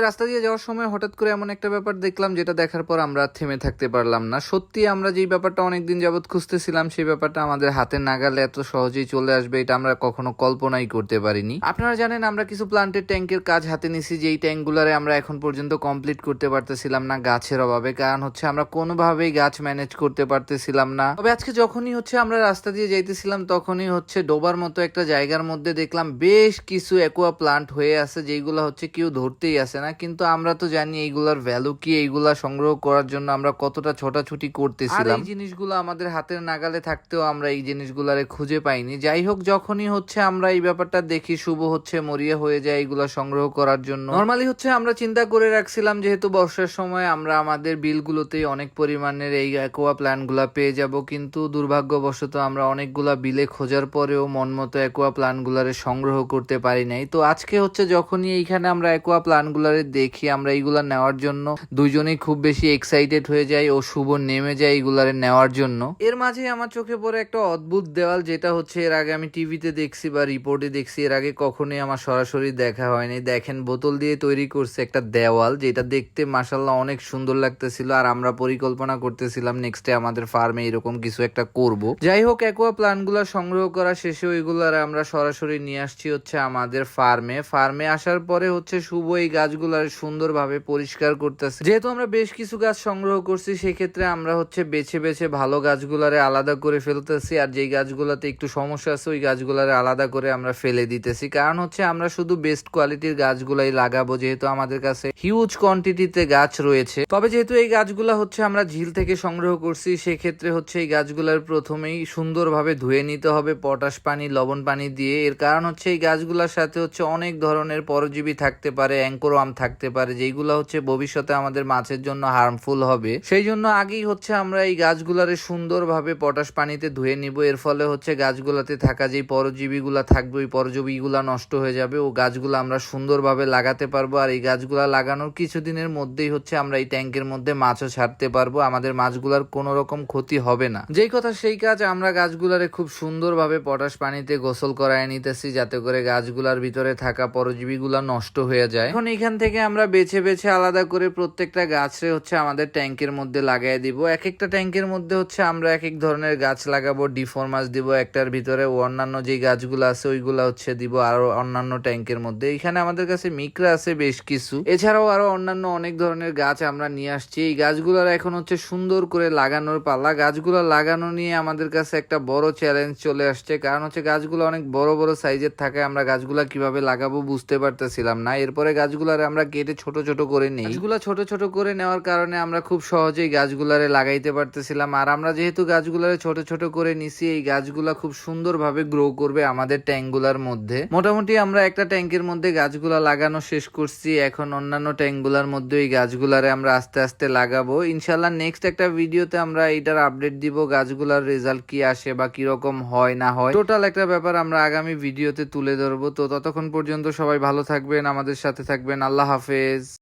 রাস্তা দিয়ে যাওয়ার সময় হঠাৎ করে এমন একটা ব্যাপার দেখলাম যেটা দেখার পর আমরা থেমে থাকতে পারলাম না। সত্যি আমরা যেই ব্যাপারটা অনেকদিন যাবত খুঁজতেছিলাম, সেই ব্যাপারটা আমাদের হাতে নাগালে এত সহজেই চলে আসবে, এটা আমরা কখনো কল্পনাই করতে পারিনি। আপনারা জানেন, আমরা কিছু প্লান্টের ট্যাঙ্কের কাজ হাতে নিছি, যেই ট্যাঙ্কগুলারে আমরা এখন পর্যন্ত কমপ্লিট করতে পারতেছিলাম না গাছের অভাবে। কারণ হচ্ছে আমরা কোনোভাবেই গাছ ম্যানেজ করতে পারতেছিলাম না। তবে আজকে যখনই হচ্ছে আমরা রাস্তা দিয়ে যাইতেছিলাম, তখনই হচ্ছে ডোবার মতো একটা জায়গার মধ্যে দেখলাম বেশ কিছু অ্যাকোয়া প্লান্ট হয়ে আছে, যেইগুলো হচ্ছে কেউ ধরতেই আসে না, কিন্তু আমরা তো জানি এইগুলার ভ্যালু কি, এইগুলা সংগ্রহ করার জন্য আমরা কতটা ছোটাছুটি করতেছিলাম। এই জিনিসগুলো আমাদের হাতের নাগালে থাকতেও আমরা এই জিনিসগুলারে খুঁজে পাইনি। যাই হোক, যখনই হচ্ছে আমরা এই ব্যাপারটা দেখি, শুভ হচ্ছে, মরিয়া হয়ে যায় এইগুলা সংগ্রহ করার জন্য। নর্মালি হচ্ছে আমরা চিন্তা করে রাখছিলাম, যেহেতু বর্ষার সময় আমরা আমাদের বিলগুলোতেই অনেক পরিমাণের এই অ্যাকোয়া প্ল্যানগুলা পেয়ে যাব, কিন্তু দুর্ভাগ্যবশত আমরা অনেকগুলা বিলে খোঁজার পরেও মন মতো অ্যাকোয়া প্ল্যানগুলারে সংগ্রহ করতে পারি নাই। তো আজকে হচ্ছে যখনই এইখানে আমরা অ্যাকোয়া প্ল্যানগুলারে দেখি আমরা এইগুলা নেওয়ার জন্য। দুইজনেই খুব বেশি এক্সাইটেড হয়ে যাই ও শুভ নেমে যায় এইগুলারে নেওয়ার জন্য। এর মাঝে আমার চোখে পড়ে একটা অদ্ভুত দেওয়াল, যেটা হচ্ছে এর আগে আমি টিভিতে দেখছি বা রিপোর্টে দেখছি, এর আগে কখনোই আমার সরাসরি দেখা হয়নি। দেখেন, বোতল দিয়ে তৈরি করছে একটা দেওয়াল, যেটা দেখতে মাসাল্লাহ অনেক সুন্দর লাগতেছিল, আর আমরা পরিকল্পনা করতেছিলাম নেক্সটে আমাদের ফার্মে এরকম কিছু একটা করব। যাই হোক অ্যাকোয়া প্লান্টগুলো সংগ্রহ করা শেষে ওইগুলার আমরা সরাসরি নিয়ে আসছি হচ্ছে আমাদের ফার্মে ফার্মে আসার পরে হচ্ছে শুভ এই গাছগুলার সুন্দরভাবে পরিষ্কার করতেছে। যেহেতু আমরা বেশ কিছু গাছ সংগ্রহ করছি, সেক্ষেত্রে আমরা হচ্ছে বেছে বেছে ভালো গাছগুলারে আলাদা করে ফেলতেছি। আর যেই গাছগুলাতে একটু সমস্যা আছে, ওই গাছগুলারে আলাদা করে আমরা ফেলে দিতেছি। কারণ হচ্ছে আমরা শুধু বেস্ট কোয়ালিটির গাছগুলাই লাগাবো, যেহেতু আমাদের কাছে হিউজ কোয়ান্টিটিতে গাছ রয়েছে। তবে যেহেতু এই গাছগুলা হচ্ছে আমরা ঝিল থেকে সংগ্রহ করছি, সেক্ষেত্রে হচ্ছে এই গাছগুলার প্রথমেই সুন্দরভাবে ধুয়ে নিতে হবে, পটাশ পানি, লবণ পানি দিয়ে। এর কারণ হচ্ছে এই গাছগুলোর সাথে হচ্ছে অনেক ধরনের পরজীবী থাকতে পারে অ্যাঙ্কোরাম থাকতে পারে, যেইগুলো হচ্ছে ভবিষ্যতে আমাদের মাছের জন্য হার্মফুল হবে। সেই জন্য আগেই হচ্ছে আমরা এই গাছগুলারে সুন্দরভাবে পটাশ পানিতে ধুয়ে নিব। এর ফলে হচ্ছে গাছগুলাতে থাকা যেই পরজীবীগুলা থাকবে, ওই পরজীবীগুলা নষ্ট হয়ে যাবে। ও গাছগুলো আমরা সুন্দরভাবে লাগাতে পারব। আর এই গাছগুলা লাগানোর কিছুদিনের মধ্যেই হচ্ছে আমরা এই ট্যাঙ্কের মধ্যে মাছও ছাড়তে পারব। আমাদের মাছগুলার কোনো রকম ক্ষতি হবে না। যেই কথা সেই কাজ আমরা গাছগুলারে খুব সুন্দরভাবে পটাশ পানিতে গোসল করায় নিতেছি, যাতে করে গাছগুলার ভিতরে থাকা পরজীবীগুলা নষ্ট হয়ে যায়। এখন এখান থেকে আমরা বেছে বেছে আলাদা করে প্রত্যেকটা গাছে হচ্ছে আমাদের ট্যাঙ্কের মধ্যে লাগাই দিব। এক একটা ট্যাঙ্কের মধ্যে হচ্ছে আমরা এক এক ধরনের গাছ লাগাবো, ডিফরমাস দিব, একটার ভিতরে অন্যান্য যে গাছগুলো আছে ওইগুলো হচ্ছে দিব, আরও অন্যান্য ট্যাঙ্কের মধ্যে। এখানে আমাদের কাছে মিকরা আছে বেশ কিছু। এছাড়াও আরও অন্যান্য অনেক ধরনের গাছ আমরা নিয়ে আসছি। এই গাছগুলোর এখন হচ্ছে সুন্দর করে লাগানোর পালা। গাছগুলো লাগানো নিয়ে আমাদের কাছে একটা বড় চ্যালেঞ্জ চলে আসছে। কারণ হচ্ছে গাছগুলো অনেক বড় বড় সাইজের থাকে। আমরা গাছগুলা কীভাবে লাগাবো বুঝতে পারতেছিলাম না। এরপরে গাছগুলারে আমরা কেটে ছোট ছোট করে নিই। গাছগুলা ছোট ছোট করে নেওয়ার কারণে আমরা খুব সহজেই গাছগুলারে লাগাইতে পারতেছিলাম। আর আমরা যেহেতু গাছগুলারে ছোট ছোট করে নিছি, এই গাছগুলা খুব সুন্দরভাবে গ্রো করবে আমাদের ট্যাঙ্কগুলার মধ্যে। মোটামুটি আমরা একটা ট্যাঙ্কের মধ্যে গাছগুলা লাগানো শেষ করছি। এখন অন্যান্য ট্যাঙ্কগুলার মধ্যে এই গাছগুলারে আমরা আস্তে আস্তে লাগাবো। ইনশাল্লাহ নেক্সট একটা ভিডিওতে আমরা এইটার আপডেট দিব, গাছগুলার রেজাল্ট কি আসে বা কীরকম হয়, না হয়। টোটাল একটা ব্যাপার আমরা আগামী ভিডিওতে তুলে ধরবো। তো ততক্ষণ পর্যন্ত সবাই ভালো থাকবেন, আমাদের সাথে থাকবেন। আল্লাহ হাফেজ।